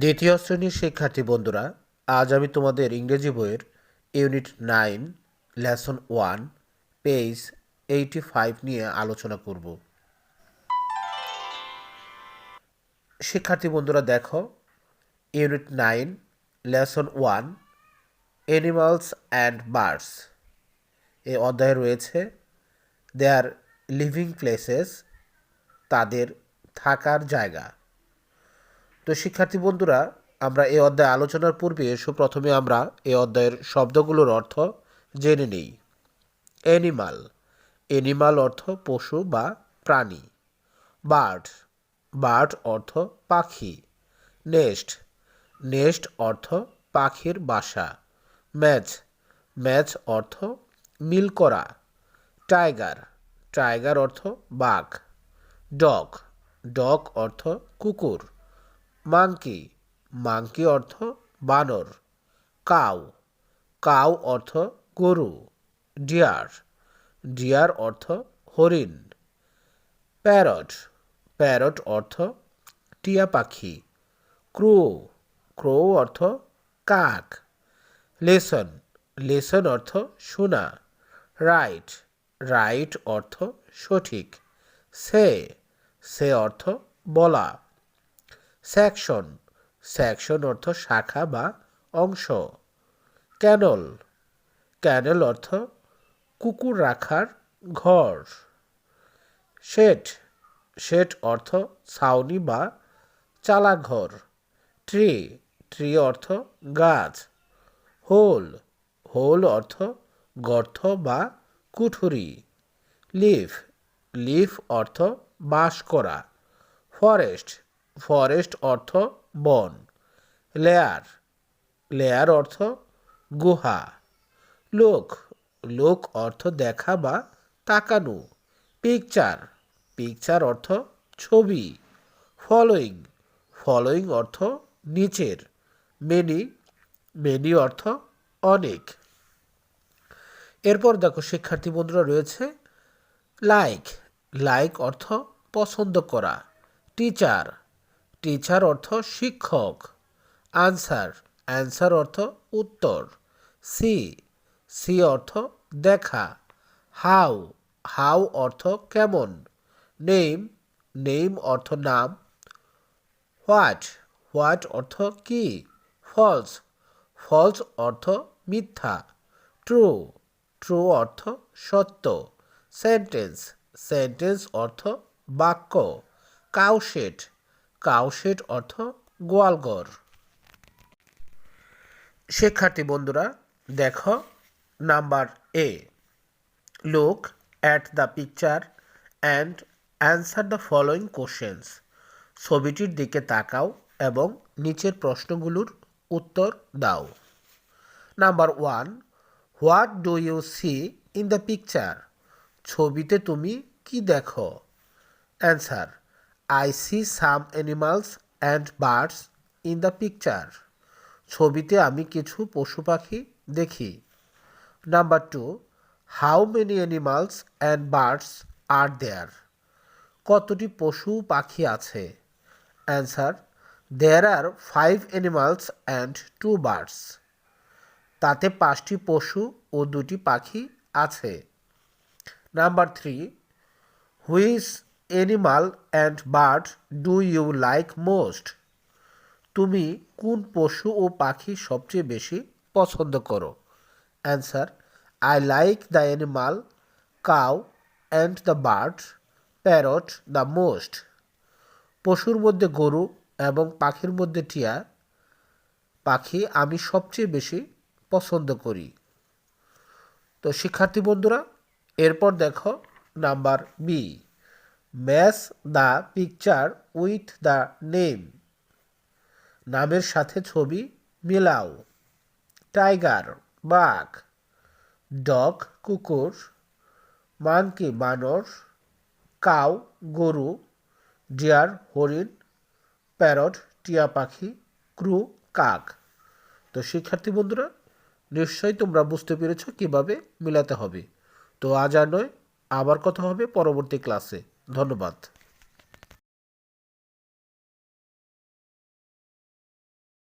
দ্বিতীয় শ্রেণির শিক্ষার্থী বন্ধুরা, আজ আমি তোমাদের ইংরেজি বইয়ের unit nine, lesson one, page eighty five নিয়ে আলোচনা করব। শিক্ষার্থী বন্ধুরা, দেখো, unit nine, lesson one animals and birds. এই অধ্যায়ে রয়েছে দেয়ার লিভিং প্লেসেস, তাদের থাকার জায়গা। তো শিক্ষার্থী বন্ধুরা, আমরা এই অধ্যায় আলোচনার পূর্বে সুপ্রথমে আমরা এই অধ্যায়ের শব্দগুলোর অর্থ জেনে নিই। অ্যানিমাল অ্যানিমাল অর্থ পশু বা প্রাণী। বার্ড বার্ড অর্থ পাখি। নেস্ট নেস্ট অর্থ পাখির বাসা। ম্যাচ ম্যাচ অর্থ মিল করা। টাইগার টাইগার অর্থ বাঘ। ডগ ডগ অর্থ কুকুর। মাংকি মাংকি অর্থ বানর, কাউ কাউ অর্থ গরু, ডিয়ার ডিয়ার অর্থ হরিণ, প্যারট প্যারট অর্থ টিয়া পাখি, ক্রো ক্রো অর্থ কাক, লেসন লেসন অর্থ শোনা রাইট রাইট অর্থ সঠিক, সে সে অর্থ বলা। সেকশন। সেকশন অর্থ শাখা বা অংশ। ক্যানল। ক্যানল অর্থ কুকুর রাখার ঘর। শেট শেট অর্থ ছাউনি বা চালাঘর। ট্রি। ট্রি অর্থ গাছ। হোল। হোল অর্থ গর্ত বা কুঠুরি। লিফ। লিফ অর্থ বাস করা। ফরেস্ট। ফরেস্ট অর্থ বন। লেয়ার লেয়ার অর্থ গুহা। লোক লোক অর্থ দেখা বা তাকানো। পিকচার পিকচার অর্থ ছবি। ফলোয়িং ফলোয়িং অর্থ নিচের। মেনি মেনি অর্থ অনেক। এরপর দেখো শিক্ষার্থী বন্ধুরা রয়েছে লাইক লাইক অর্থ পছন্দ করা। টিচার টিচার অর্থ শিক্ষক। আনসার অ্যান্সার অর্থ উত্তর। সি সি অর্থ দেখা। হাউ হাউ অর্থ কেমন। নেম নেম অর্থ নাম। হোয়াট হোয়াট অর্থ কি। ফলস ফলস অর্থ মিথ্যা। ট্রু ট্রু অর্থ সত্য। সেন্টেন্স সেন্টেন্স অর্থ বাক্য। কাউশেট কাউশেট অর্থ গোয়ালঘর শিক্ষার্থী বন্ধুরা, দেখো number A look at the picture and answer the following questions ছবিটির দিকে তাকাও এবং নিচের প্রশ্নগুলোর উত্তর দাও। Number one, what do you see in the picture? ছবিতে তুমি কি দেখো? Answer I see some animals and birds in the picture ছবিতে আমি কিছু পশু পাখি দেখি। Number two how many animals and birds are there কতটি পশু পাখি আছে? Answer there are five animals and two birds তাতে পাঁচটি পশু ও দুটি পাখি আছে। Number three which animal and bird do you like most তুমি কোন পশু ও পাখি সবচেয়ে বেশি পছন্দ করো? Answer I like the animal cow and the bird parrot the most পশুর মধ্যে গরু এবং পাখির মধ্যে টিয়া, পাখি আমি সবচেয়ে বেশি পছন্দ করি। তো শিক্ষার্থী বন্ধুরা, এরপর দেখো number B match the picture with the name. নামের সাথে ছবি মিলাও। টাইগার, বাঘ। ডগ, কুকুর। মানকি বানর। কাউ, গরু। ডিয়ার, হরিণ। প্যারট, টিয়া পাখি। ক্রু, কাক। তো শিক্ষার্থী বন্ধুরা, নিশ্চয়ই তোমরা বুঝতে পেরেছ কীভাবে মিলাতে হবে। তো আজ আর নয়, আবার কথা হবে পরবর্তী ক্লাসে। ধন্যবাদ।